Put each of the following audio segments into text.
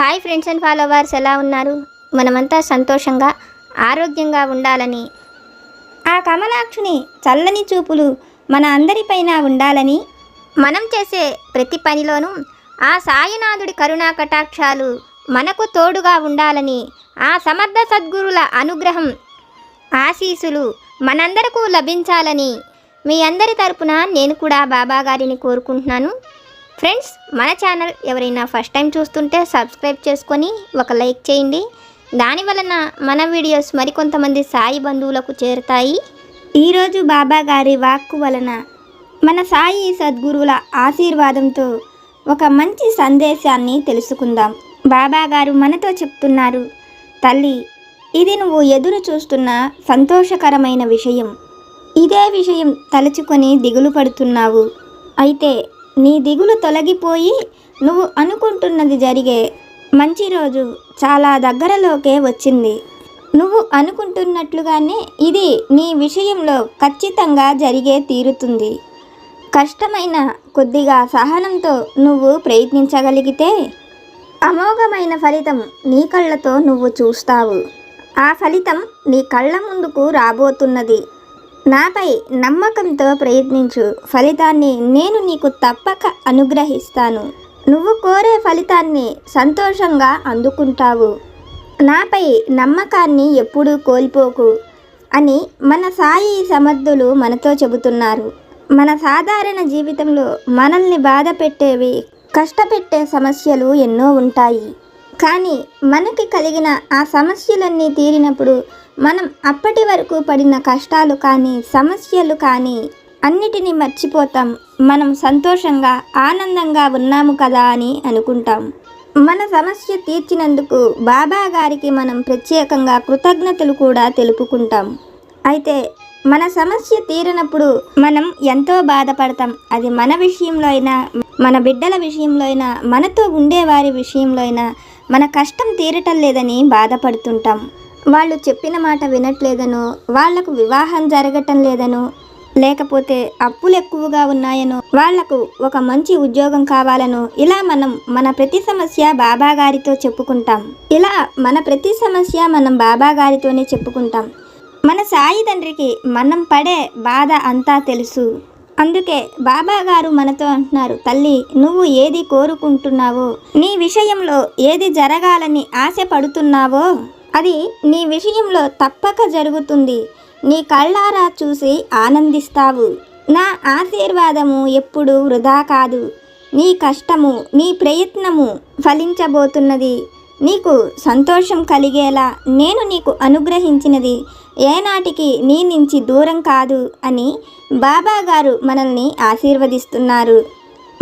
Hi friends and followers ఎలా ఉన్నారు? మనమంతా సంతోషంగా ఆరోగ్యంగా ఉండాలని. ఆ కమలాక్షుని చల్లని చూపులు మన అందరిపైన ఉండాలని మనం చేసే ప్రతి పనిలోనూ ఆ సాయినాథుడి కరుణా కటాక్షాలు మనకు తోడుగా ఉండాలని ఆ సమర్థ సద్గురుల అనుగ్రహం ఆశీసులు మనందరకు లభించాలని మీ అందరి తరపున నేను కూడా బాబా గారిని కోరుకుంటున్నాను. ఫ్రెండ్స్ మన ఛానల్ ఎవరైనా ఫస్ట్ టైం చూస్తుంటే సబ్స్క్రైబ్ చేసుకొని ఒక లైక్ చేయండి. దాని వలన మన వీడియోస్ మరికొంతమంది సాయి బంధువులకు చేరుతాయి. ఈరోజు బాబా గారి వాక్కు వలన మన సాయి సద్గురువుల ఆశీర్వాదంతో ఒక మంచి సందేశాన్ని తెలుసుకుందాం. బాబా గారు మనతో చెప్తున్నారు తల్లి ఇది నువ్వు ఎదురు చూస్తున్న సంతోషకరమైన విషయం. ఇదే విషయం తలుచుకొని దిగులు పడుతున్నావు. అయితే నీ దిగులు తొలగిపోయి నువ్వు అనుకుంటున్నది జరిగే మంచి రోజు చాలా దగ్గరలోకే వచ్చింది. నువ్వు అనుకుంటున్నట్లుగానే ఇది నీ విషయంలో ఖచ్చితంగా జరిగే తీరుతుంది. కష్టమైన కొద్దిగా సహనంతో నువ్వు ప్రయత్నించగలిగితే అమోఘమైన ఫలితం నీ కళ్ళతో నువ్వు చూస్తావు. ఆ ఫలితం నీ కళ్ళ ముందుకు రాబోతున్నది. నాపై నమ్మకంతో ప్రయత్నించు. ఫలితాన్ని నేను నీకు తప్పక అనుగ్రహిస్తాను. నువ్వు కోరే ఫలితాన్ని సంతోషంగా అందుకుంటావు. నాపై నమ్మకాన్ని ఎప్పుడూ కోల్పోకు అని మన సాయి సమర్థులు మనతో చెబుతున్నారు. మన సాధారణ జీవితంలో మనల్ని బాధ పెట్టేవి కష్టపెట్టే సమస్యలు ఎన్నో ఉంటాయి. కానీ మనకి కలిగిన ఆ సమస్యలన్నీ తీరినప్పుడు మనం అప్పటి వరకు పడిన కష్టాలు కానీ సమస్యలు కానీ అన్నిటినీ మర్చిపోతాం. మనం సంతోషంగా ఆనందంగా ఉన్నాము కదా అని అనుకుంటాం. మన సమస్య తీర్చినందుకు బాబా గారికి మనం ప్రత్యేకంగా కృతజ్ఞతలు కూడా తెలుపుకుంటాం. అయితే మన సమస్య తీరినప్పుడు మనం ఎంతో బాధపడతాం. అది మన విషయంలో అయినా మన బిడ్డల విషయంలో అయినా మనతో ఉండేవారి విషయంలో అయినా మన కష్టం తీరటం లేదని బాధపడుతుంటాం. వాళ్ళు చెప్పిన మాట వినట్లేదనో వాళ్ళకు వివాహం జరగటం లేదనో లేకపోతే అప్పులు ఎక్కువగా ఉన్నాయనో వాళ్ళకు ఒక మంచి ఉద్యోగం కావాలనో ఇలా మనం మన ప్రతి సమస్య బాబా గారితో చెప్పుకుంటాం. ఇలా మన ప్రతి సమస్య మనం బాబా గారితోనే చెప్పుకుంటాం. మన సాయి తండ్రికి మనం పడే బాధ అంతా తెలుసు. అందుకే బాబా గారు మనతో అంటున్నారు తల్లి నువ్వు ఏది కోరుకుంటున్నావో నీ విషయంలో ఏది జరగాలని ఆశపడుతున్నావో అది నీ విషయంలో తప్పక జరుగుతుంది. నీ కళ్ళారా చూసి ఆనందిస్తావు. నా ఆశీర్వాదము ఎప్పుడు వృధా కాదు. నీ కష్టము నీ ప్రయత్నము ఫలించబోతున్నది. నీకు సంతోషం కలిగేలా నేను నీకు అనుగ్రహించినది. ఏనాటికి నీ నుంచి దూరం కాదు అని బాబాగారు మనల్ని ఆశీర్వదిస్తున్నారు.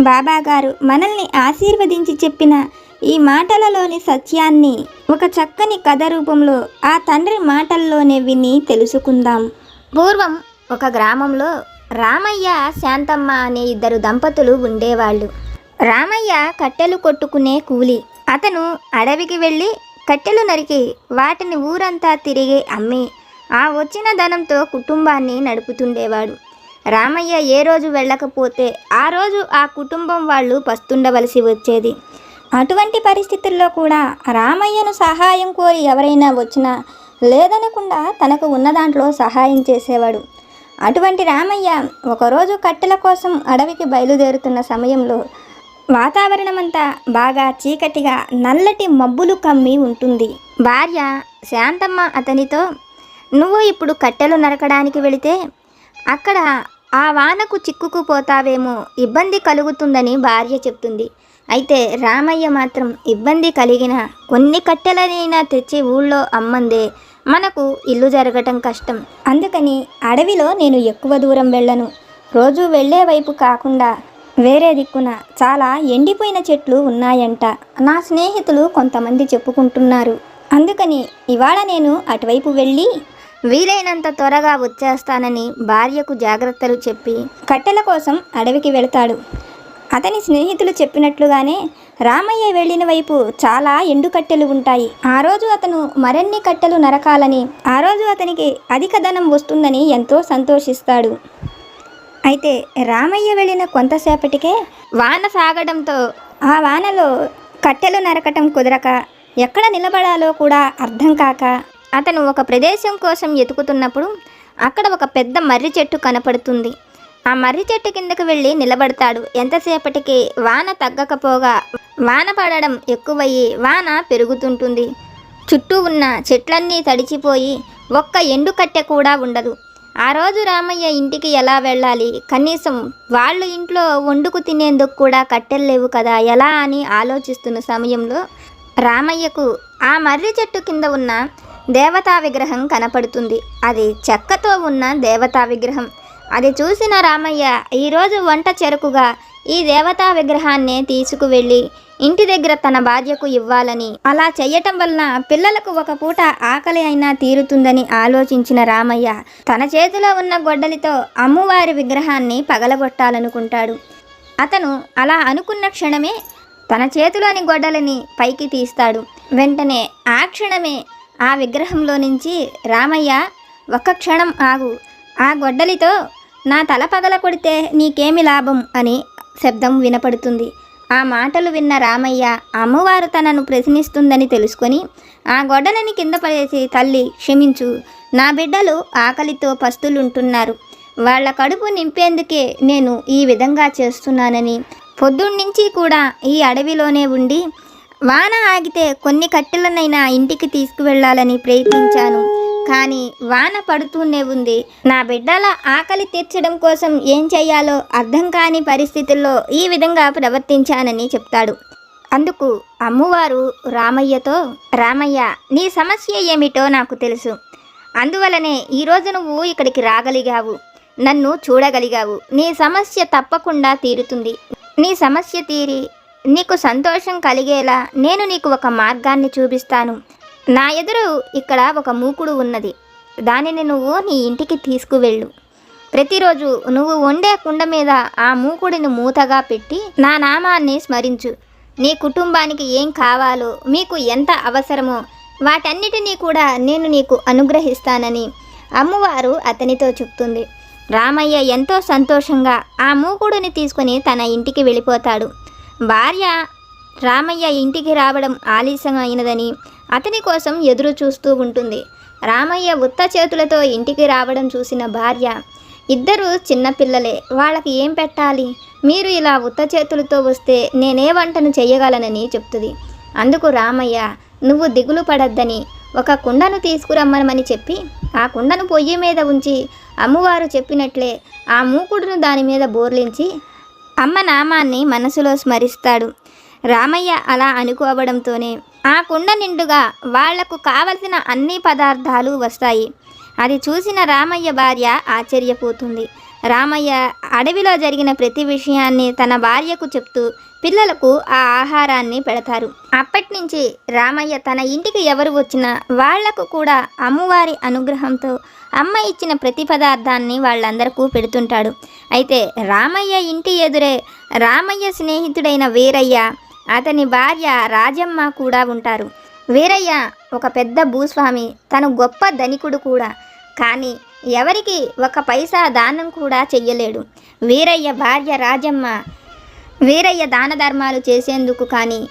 బాబాగారు మనల్ని ఆశీర్వదించి చెప్పిన ఈ మాటలలోని సత్యాన్ని ఒక చక్కని కథ రూపంలో ఆ తండ్రి మాటల్లోనే విని తెలుసుకుందాం. పూర్వం ఒక గ్రామంలో రామయ్య శాంతమ్మ అనే ఇద్దరు దంపతులు ఉండేవాళ్ళు. రామయ్య కట్టెలు కొట్టుకునే కూలి. అతను అడవికి వెళ్ళి కట్టెలు నరికి వాటిని ఊరంతా తిరిగి అమ్మి. ఆ వచ్చిన ధనంతో కుటుంబాన్ని నడుపుతుండేవాడు. రామయ్య ఏ రోజు వెళ్ళకపోతే ఆ రోజు ఆ కుటుంబం వాళ్ళు పస్తుండవలసి వచ్చేది. అటువంటి పరిస్థితుల్లో కూడా రామయ్యను సహాయం కోరి ఎవరైనా వచ్చినా లేదనకుండా తనకు ఉన్న దాంట్లో సహాయం చేసేవాడు. అటువంటి రామయ్య ఒకరోజు కట్టెల కోసం అడవికి బయలుదేరుతున్న సమయంలో వాతావరణమంతా బాగా చీకటిగా నల్లటి మబ్బులు కమ్మి ఉంటుంది. భార్య శాంతమ్మ అతనితో నువ్వు ఇప్పుడు కట్టెలు నరకడానికి వెళితే అక్కడ ఆ వానకు చిక్కుకుపోతావేమో ఇబ్బంది కలుగుతుందని భార్య చెప్తుంది. అయితే రామయ్య మాత్రం ఇబ్బంది కలిగిన కొన్ని కట్టెలనైనా తెచ్చి ఊళ్ళో అమ్మందే మనకు ఇల్లు జరగటం కష్టం. అందుకని అడవిలో నేను ఎక్కువ దూరం వెళ్ళను. రోజు వెళ్ళే వైపు కాకుండా వేరే దిక్కున చాలా ఎండిపోయిన చెట్లు ఉన్నాయంట. నా స్నేహితులు కొంతమంది చెప్పుకుంటున్నారు. అందుకని ఇవాళ నేను అటువైపు వెళ్ళి వీలైనంత త్వరగా వచ్చేస్తానని భార్యకు జాగ్రత్తలు చెప్పి కట్టెల కోసం అడవికి వెళతాడు. అతని స్నేహితులు చెప్పినట్లుగానే రామయ్య వెళ్ళిన వైపు చాలా ఎండు కట్టెలు ఉంటాయి. ఆ రోజు అతను మరిన్ని కట్టెలు నరకాలని ఆ రోజు అతనికి అధిక ధనం వస్తుందని ఎంతో సంతోషిస్తాడు. అయితే రామయ్య వెళ్ళిన కొంతసేపటికే వాన సాగడంతో ఆ వానలో కట్టెలు నరకటం కుదరక ఎక్కడ నిలబడాలో కూడా అర్థం కాక అతను ఒక ప్రదేశం కోసం ఎతుకుతున్నప్పుడు అక్కడ ఒక పెద్ద మర్రి చెట్టు కనపడుతుంది. ఆ మర్రి చెట్టు కిందకు వెళ్ళి నిలబడతాడు. ఎంతసేపటికి వాన తగ్గకపోగా వాన పడడం ఎక్కువయ్యి వాన పెరుగుతుంటుంది. చుట్టూ ఉన్న చెట్లన్నీ తడిచిపోయి ఒక్క ఎండు కట్టె కూడా ఉండదు. ఆ రోజు రామయ్య ఇంటికి ఎలా వెళ్ళాలి? కనీసం వాళ్ళు ఇంట్లో వండుకు తినేందుకు కూడా కట్టెలు లేవు కదా? ఎలా అని ఆలోచిస్తున్న సమయంలో రామయ్యకు ఆ మర్రి చెట్టు కింద ఉన్న దేవతా విగ్రహం కనపడుతుంది. అది చెక్కతో ఉన్న దేవతా విగ్రహం. అది చూసిన రామయ్య ఈరోజు వంట చెరుకుగా ఈ దేవతా విగ్రహాన్నే తీసుకువెళ్ళి ఇంటి దగ్గర తన భార్యకు ఇవ్వాలని అలా చేయటం వలన పిల్లలకు ఒక పూట ఆకలి అయినా తీరుతుందని ఆలోచించిన రామయ్య తన చేతిలో ఉన్న గొడ్డలితో అమ్మవారి విగ్రహాన్ని పగలగొట్టాలనుకుంటాడు. అతను అలా అనుకున్న క్షణమే తన చేతిలోని గొడ్డలిని పైకి తీస్తాడు. వెంటనే ఆ క్షణమే ఆ విగ్రహంలో నుంచి రామయ్య ఒక్క క్షణం ఆగు. ఆ గొడ్డలితో నా తల పగల కొడితే నీకేమి లాభం? అని శబ్దం వినపడుతుంది. ఆ మాటలు విన్న రామయ్య అమ్మవారు తనను ప్రశ్నిస్తుందని తెలుసుకొని ఆ గొడ్డలని కింద పడేసి తల్లి క్షమించు. నా బిడ్డలు ఆకలితో పస్తులుంటున్నారు. వాళ్ళ కడుపు నింపేందుకే నేను ఈ విధంగా చేస్తున్నానని. పొద్దున్నుంచి కూడా ఈ అడవిలోనే ఉండి వాన ఆగితే కొన్ని కట్టెలనైనా ఇంటికి తీసుకువెళ్ళాలని ప్రయత్నించాను. కానీ వాన పడుతూనే ఉంది. నా బిడ్డల ఆకలి తీర్చడం కోసం ఏం చేయాలో అర్థం కాని పరిస్థితుల్లో ఈ విధంగా ప్రవర్తించానని చెప్తాడు. అందుకు అమ్మవారు రామయ్యతో రామయ్య నీ సమస్య ఏమిటో నాకు తెలుసు. అందువలనే ఈరోజు నువ్వు ఇక్కడికి రాగలిగావు. నన్ను చూడగలిగావు. నీ సమస్య తప్పకుండా తీరుతుంది. నీ సమస్య తీరి నీకు సంతోషం కలిగేలా నేను నీకు ఒక మార్గాన్ని చూపిస్తాను. నా ఎదురు ఇక్కడ ఒక మూకుడు ఉన్నది. దానిని నువ్వు నీ ఇంటికి తీసుకువెళ్ళు. ప్రతిరోజు నువ్వు వండే కుండ మీద ఆ మూకుడిని మూతగా పెట్టి నా నామాన్ని స్మరించు. నీ కుటుంబానికి ఏం కావాలో మీకు ఎంత అవసరమో వాటన్నిటినీ కూడా నేను నీకు అనుగ్రహిస్తానని అమ్మవారు అతనితో చెప్తుంది. రామయ్య ఎంతో సంతోషంగా ఆ మూకుడిని తీసుకుని తన ఇంటికి వెళ్ళిపోతాడు. భార్య రామయ్య ఇంటికి రావడం ఆలస్యం అయినదని అతని కోసం ఎదురు చూస్తూ ఉంటుంది. రామయ్య ఉత్త చేతులతో ఇంటికి రావడం చూసిన భార్య ఇద్దరు చిన్నపిల్లలే వాళ్ళకి ఏం పెట్టాలి? మీరు ఇలా ఉత్త చేతులతో వస్తే నేనే వంటను చేయగలనని చెప్తుంది. అందుకు రామయ్య నువ్వు దిగులు పడద్దని ఒక కుండను తీసుకురమ్మనమని చెప్పి ఆ కుండను పొయ్యి మీద ఉంచి అమ్మవారు చెప్పినట్లే ఆ మూకుడును దాని మీద బోర్లించి అమ్మ నామాన్ని మనసులో స్మరిస్తాడు. రామయ్య అలా అనుకోవడంతోనే ఆ కుండ నిండుగా వాళ్ళకు కావలసిన అన్ని పదార్థాలు వస్తాయి. అది చూసిన రామయ్య భార్య ఆశ్చర్యపోతుంది. రామయ్య అడవిలో జరిగిన ప్రతి విషయాన్ని తన భార్యకు చెప్తూ పిల్లలకు ఆ ఆహారాన్ని పెడతారు. అప్పటి నుంచి రామయ్య తన ఇంటికి ఎవరు వచ్చినా వాళ్ళకు కూడా అమ్మవారి అనుగ్రహంతో అమ్మ ఇచ్చిన ప్రతి పదార్థాన్ని వాళ్ళందరికీ పెడుతుంటాడు. అయితే రామయ్య ఇంటి ఎదురే రామయ్య స్నేహితుడైన వీరయ్య అతని భార్య రాజమ్మ కూడా ఉంటారు. వీరయ్య ఒక పెద్ద భూస్వామి తను గొప్ప ధనికుడు కూడా. కానీ ఎవరికి ఒక పైసా దానం కూడా చెయ్యలేడు. వీరయ్య భార్య రాజమ్మ వీరయ్య దాన ధర్మాలు చేసేందుకు కానీ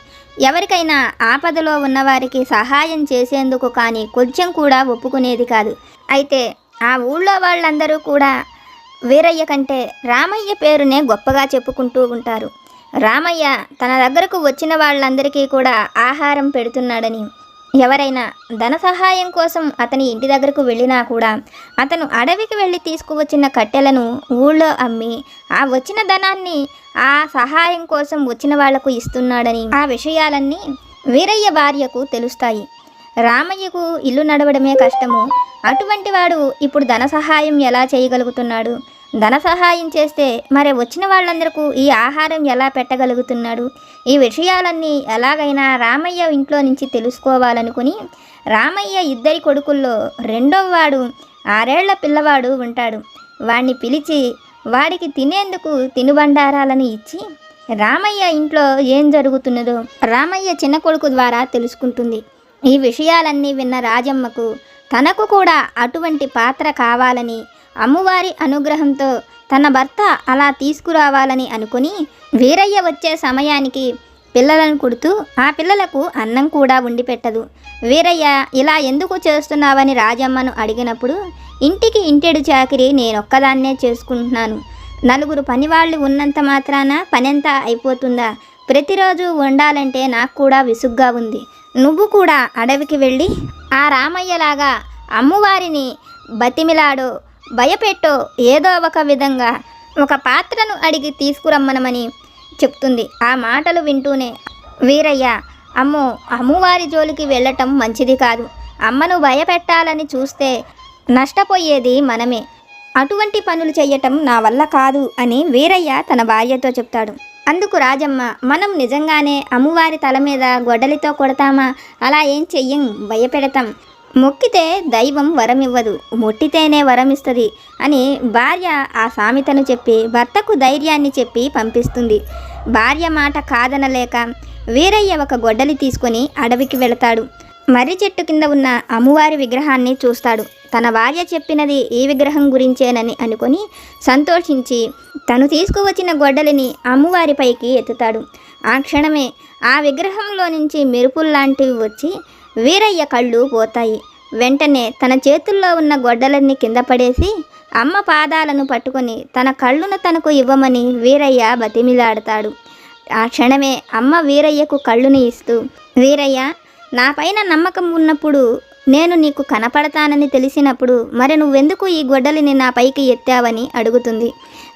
ఎవరికైనా ఆపదలో ఉన్నవారికి సహాయం చేసేందుకు కానీ కొంచెం కూడా ఒప్పుకునేది కాదు. అయితే ఆ ఊళ్ళో వాళ్ళందరూ కూడా వీరయ్య కంటే రామయ్య పేరునే గొప్పగా చెప్పుకుంటూ ఉంటారు. రామయ్య తన దగ్గరకు వచ్చిన వాళ్ళందరికీ కూడా ఆహారం పెడుతున్నాడని ఎవరైనా ధన సహాయం కోసం అతని ఇంటి దగ్గరకు వెళ్ళినా కూడా అతను అడవికి వెళ్ళి తీసుకువచ్చిన కట్టెలను ఊళ్ళో అమ్మి ఆ వచ్చిన ధనాన్ని ఆ సహాయం కోసం వచ్చిన వాళ్ళకు ఇస్తున్నాడని ఆ విషయాలన్నీ వీరయ్య భార్యకు తెలుస్తాయి. రామయ్యకు ఇల్లు నడవడమే కష్టము. అటువంటి వాడు ఇప్పుడు ధన సహాయం ఎలా చేయగలుగుతున్నాడు? ధన సహాయం చేస్తే మరి వచ్చిన వాళ్ళందరికీ ఈ ఆహారం ఎలా పెట్టగలుగుతున్నాడు? ఈ విషయాలన్నీ ఎలాగైనా రామయ్య ఇంట్లో నుంచి తెలుసుకోవాలనుకుని రామయ్య ఇద్దరి కొడుకుల్లో రెండవ వాడు ఆరేళ్ళ పిల్లవాడు ఉంటాడు. వాణ్ణి పిలిచి వాడికి తినేందుకు తినుబండారాలను ఇచ్చి రామయ్య ఇంట్లో ఏం జరుగుతున్నదో రామయ్య చిన్న కొడుకు ద్వారా తెలుసుకుంటుంది. ఈ విషయాలన్నీ విన్న రాజమ్మకు తనకు కూడా అటువంటి పాత్ర కావాలని అమ్మవారి అనుగ్రహంతో తన భర్త అలా తీసుకురావాలని అనుకుని వీరయ్య వచ్చే సమయానికి పిల్లలను కుడుతూ ఆ పిల్లలకు అన్నం కూడా వండి పెట్టదు. వీరయ్య ఇలా ఎందుకు చేస్తున్నావని రాజమ్మను అడిగినప్పుడు ఇంటికి ఇంటెడు చాకిరి నేనొక్కదాన్నే చేసుకుంటున్నాను. నలుగురు పనివాళ్ళు ఉన్నంత మాత్రాన పనెంత అయిపోతుందా? ప్రతిరోజు వండాలంటే నాకు కూడా విసుగ్గా ఉంది. నువ్వు కూడా అడవికి వెళ్ళి ఆ రామయ్యలాగా అమ్మవారిని బతిమిలాడో భయపెట్టో ఏదో ఒక విధంగా ఒక పాత్రను అడిగి తీసుకురమ్మనమని చెప్తుంది. ఆ మాటలు వింటూనే వీరయ్య అమ్మో అమ్మవారి జోలికి వెళ్ళటం మంచిది కాదు. అమ్మను భయపెట్టాలని చూస్తే నష్టపోయేది మనమే. అటువంటి పనులు చేయటం నా వల్ల కాదు అని వీరయ్య తన భార్యతో చెప్తాడు. అందుకు రాజమ్మ మనం నిజంగానే అమ్మవారి తల మీద గొడ్డలితో కొడతామా? అలా ఏం చెయ్యం భయపెడతాం. మొక్కితే దైవం వరం ఇవ్వదు మొట్టితేనే వరం ఇస్తుంది అని భార్య ఆ సామెతను చెప్పి భర్తకు ధైర్యాన్ని చెప్పి పంపిస్తుంది. భార్య మాట కాదనలేక వీరయ్య ఒక గొడ్డలి తీసుకొని అడవికి వెళతాడు. మర్రి చెట్టు కింద ఉన్న అమ్మవారి విగ్రహాన్ని చూస్తాడు. తన భార్య చెప్పినది ఈ విగ్రహం గురించేనని అనుకొని సంతోషించి తను తీసుకువచ్చిన గొడ్డలిని అమ్మవారిపైకి ఎత్తుతాడు. ఆ క్షణమే ఆ విగ్రహంలో నుంచి మెరుపుల్లాంటివి వచ్చి వీరయ్య కళ్ళు పోతాయి. వెంటనే తన చేతుల్లో ఉన్న గొడ్డలన్నీ కింద పడేసి అమ్మ పాదాలను పట్టుకొని తన కళ్ళును తనకు ఇవ్వమని వీరయ్య బతిమిలాడతాడు. ఆ క్షణమే అమ్మ వీరయ్యకు కళ్ళుని ఇస్తూ వీరయ్య నా పైన నమ్మకం ఉన్నప్పుడు నేను నీకు కనపడతానని తెలిసినప్పుడు మరి నువ్వెందుకు ఈ గొడ్డలిని నా పైకి ఎత్తావని అడుగుతుంది.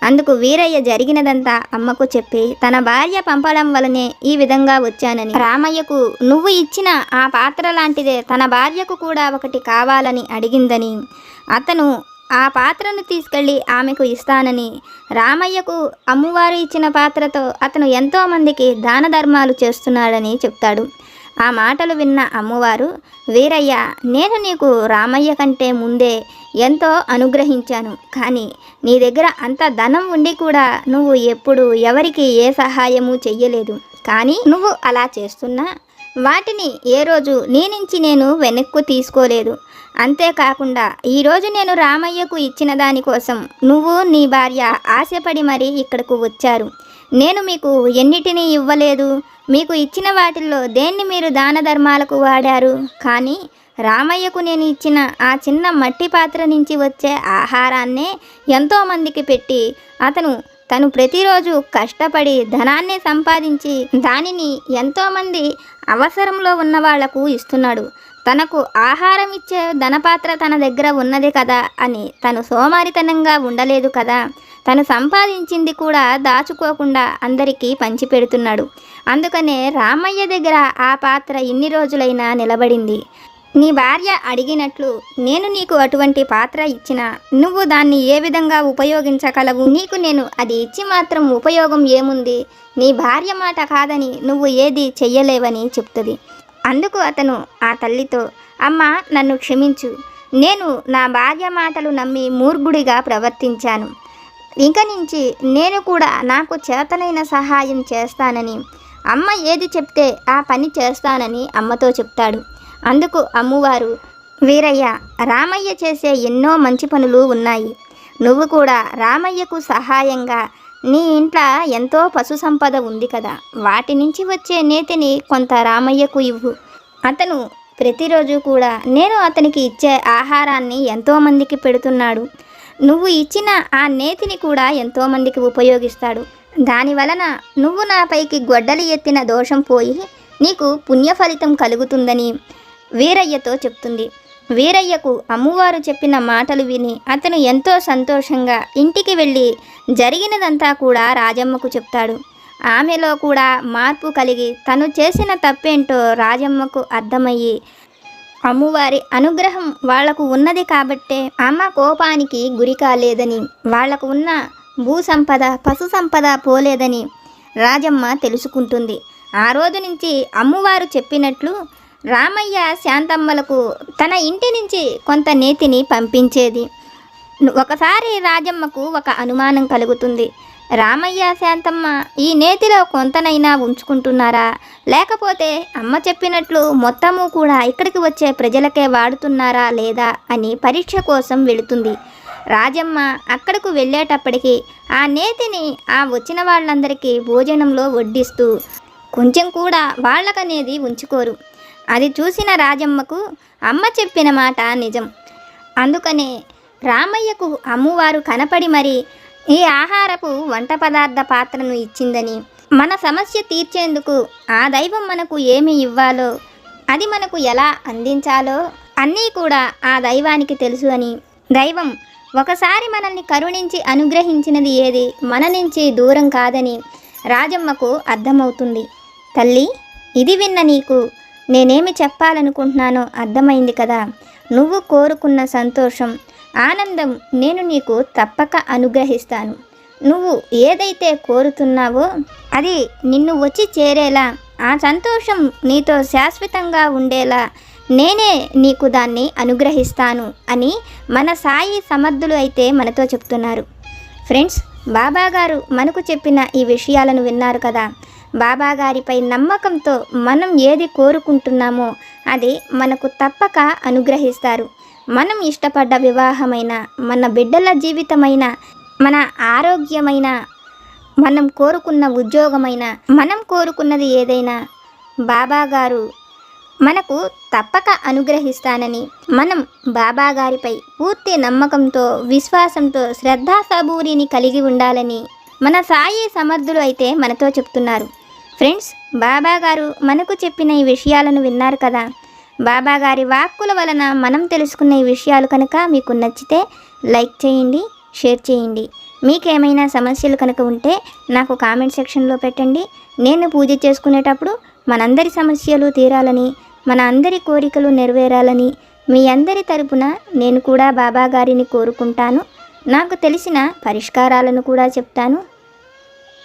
అందుకు వీరయ్య జరిగినదంతా అమ్మకు చెప్పి తన భార్య పంపడం వలనే ఈ విధంగా వచ్చానని. రామయ్యకు నువ్వు ఇచ్చిన ఆ పాత్ర లాంటిదే తన భార్యకు కూడా ఒకటి కావాలని అడిగిందని. అతను ఆ పాత్రను తీసుకెళ్ళి ఆమెకు ఇస్తానని. రామయ్యకు అమ్మవారు ఇచ్చిన పాత్రతో అతను ఎంతోమందికి దాన ధర్మాలు చేస్తున్నాడని చెప్తాడు. ఆ మాటలు విన్న అమ్మవారు వీరయ్య నేను నీకు రామయ్య కంటే ముందే ఎంతో అనుగ్రహించాను. కానీ నీ దగ్గర అంత ధనం ఉండి కూడా నువ్వు ఎప్పుడు ఎవరికి ఏ సహాయము చెయ్యలేదు. కానీ నువ్వు అలా చేస్తున్నా. వాటిని ఏ రోజు నీ నుంచి నేను వెనక్కు తీసుకోలేదు. అంతేకాకుండా ఈరోజు నేను రామయ్యకు ఇచ్చిన దానికోసం నువ్వు నీ భార్య ఆశపడి మరీ ఇక్కడకు వచ్చారు. నేను మీకు ఎన్నిటినీ ఇవ్వలేదు. మీకు ఇచ్చిన వాటిల్లో దేన్ని మీరు దాన ధర్మాలకు వాడారు? కానీ రామయ్యకు నేను ఇచ్చిన ఆ చిన్న మట్టి పాత్ర నుంచి వచ్చే ఆహారాన్నే ఎంతోమందికి పెట్టి అతను తను ప్రతిరోజు కష్టపడి ధనాన్ని సంపాదించి దానిని ఎంతోమంది అవసరంలో ఉన్న వాళ్ళకు ఇస్తున్నాడు. తనకు ఆహారం ఇచ్చే ధనపాత్ర తన దగ్గర ఉన్నది కదా అని తను సోమారితనంగా ఉండలేదు కదా. తను సంపాదించింది కూడా దాచుకోకుండా అందరికీ పంచిపెడుతున్నాడు. అందుకనే రామయ్య దగ్గర ఆ పాత్ర ఇన్ని రోజులైనా నిలబడింది. నీ భార్య అడిగినట్లు నేను నీకు అటువంటి పాత్ర ఇచ్చిన నువ్వు దాన్ని ఏ విధంగా ఉపయోగించగలవు? నీకు నేను అది ఇచ్చి మాత్రం ఉపయోగం ఏముంది? నీ భార్య మాట కాదని నువ్వు ఏది చెయ్యలేవని చెప్తుంది. అందుకు అతను ఆ తల్లితో అమ్మ నన్ను క్షమించు. నేను నా భార్య మాటలు నమ్మి మూర్ఖుడిగా ప్రవర్తించాను. ఇంక నుంచి నేను కూడా నాకు చేతనైన సహాయం చేస్తానని అమ్మ ఏది చెప్తే ఆ పని చేస్తానని అమ్మతో చెప్తాడు. అందుకు అమ్మవారు వీరయ్య రామయ్య చేసే ఎన్నో మంచి పనులు ఉన్నాయి. నువ్వు కూడా రామయ్యకు సహాయంగా నీ ఇంట్లో ఎంతో పశు సంపద ఉంది కదా వాటి నుంచి వచ్చే నేతిని కొంత రామయ్యకు ఇవ్వు. అతను ప్రతిరోజు కూడా నేను అతనికి ఇచ్చే ఆహారాన్ని ఎంతోమందికి పెడుతున్నాడు. నువ్వు ఇచ్చిన ఆ నేతిని కూడా ఎంతోమందికి ఉపయోగిస్తాడు. దాని వలన నువ్వు నాపైకి గొడ్డలి ఎత్తిన దోషం పోయి నీకు పుణ్య ఫలితం కలుగుతుందని వీరయ్యతో చెప్తుంది. వీరయ్యకు అమ్మవారు చెప్పిన మాటలు విని అతను ఎంతో సంతోషంగా ఇంటికి వెళ్ళి జరిగినదంతా కూడా రాజమ్మకు చెప్తాడు. ఆమెలో కూడా మార్పు కలిగి తను చేసిన తప్పేంటో రాజమ్మకు అర్థమయ్యి అమ్మవారి అనుగ్రహం వాళ్ళకు ఉన్నది కాబట్టే అమ్మ కోపానికి గురి కాలేదని వాళ్ళకు ఉన్న భూ సంపద పశు సంపద పోలేదని రాజమ్మ తెలుసుకుంటుంది. ఆ రోజు నుంచి అమ్మవారు చెప్పినట్లు రామయ్య శాంతమ్మలకు తన ఇంటి నుంచి కొంత నేతిని పంపించేది. ఒకసారి రాజమ్మకు ఒక అనుమానం కలుగుతుంది. రామయ్య శాంతమ్మ ఈ నేతిలో కొంతనైనా ఉంచుకుంటున్నారా? లేకపోతే అమ్మ చెప్పినట్లు మొత్తము కూడా ఇక్కడికి వచ్చే ప్రజలకే వాడుతున్నారా లేదా అని పరీక్ష కోసం వెళుతుంది. రాజమ్మ అక్కడకు వెళ్ళేటప్పటికి ఆ నేతిని ఆ వచ్చిన వాళ్ళందరికీ భోజనంలో వడ్డిస్తూ కొంచెం కూడా వాళ్ళకనేది ఉంచుకోరు. అది చూసిన రాజమ్మకు అమ్మ చెప్పిన మాట నిజం. అందుకనే రామయ్యకు అమ్మువారు కనపడి మరి ఈ ఆహారపు వంట పదార్థ పాత్రను ఇచ్చిందని. మన సమస్య తీర్చేందుకు ఆ దైవం మనకు ఏమి ఇవ్వాలో అది మనకు ఎలా అందించాలో అన్నీ కూడా ఆ దైవానికి తెలుసు అని. దైవం ఒకసారి మనల్ని కరుణించి అనుగ్రహించినది ఏది మన నుంచి దూరం కాదని రాజమ్మకు అర్థమవుతుంది. తల్లి ఇది విన్న నీకు నేనేమి చెప్పాలనుకుంటున్నానో అర్థమైంది కదా. నువ్వు కోరుకున్న సంతోషం ఆనందం నేను నీకు తప్పక అనుగ్రహిస్తాను. నువ్వు ఏదైతే కోరుతున్నావో అది నిన్ను వచ్చి చేరేలా ఆ సంతోషం నీతో శాశ్వతంగా ఉండేలా నేనే నీకు దాన్ని అనుగ్రహిస్తాను అని మన సాయి సమర్థులు అయితే మనతో చెప్తున్నారు. ఫ్రెండ్స్ బాబా గారు మనకు చెప్పిన ఈ విషయాలను విన్నారు కదా? బాబా గారిపై నమ్మకంతో మనం ఏది కోరుకుంటున్నామో అది మనకు తప్పక అనుగ్రహిస్తారు. మనం ఇష్టపడ్డ వివాహమైన మన బిడ్డల జీవితమైన మన ఆరోగ్యమైన మనం కోరుకున్న ఉద్యోగమైన మనం కోరుకున్నది ఏదైనా బాబాగారు మనకు తప్పక అనుగ్రహిస్తానని మనం బాబాగారిపై పూర్తి నమ్మకంతో విశ్వాసంతో శ్రద్ధాసబూరిని కలిగి ఉండాలని మన సాయి సమర్థులు అయితే మనతో చెప్తున్నారు. ఫ్రెండ్స్ బాబా గారు మనకు చెప్పిన ఈ విషయాలను విన్నారు కదా. బాబా గారి వాక్కుల వలన మనం తెలుసుకున్న ఈ విషయాలు కనుక మీకు నచ్చితే లైక్ చేయండి షేర్ చేయండి. మీకేమైనా సమస్యలు కనుక ఉంటే నాకు కామెంట్ సెక్షన్లో పెట్టండి. నేను పూజ చేసుకునేటప్పుడు మనందరి సమస్యలు తీరాలని మన అందరి కోరికలు నెరవేరాలని మీ అందరి తరపున నేను కూడా బాబా గారిని కోరుకుంటాను. నాకు తెలిసిన పరిష్కారాలను కూడా చెప్తాను.